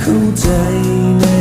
เข้าใจนะ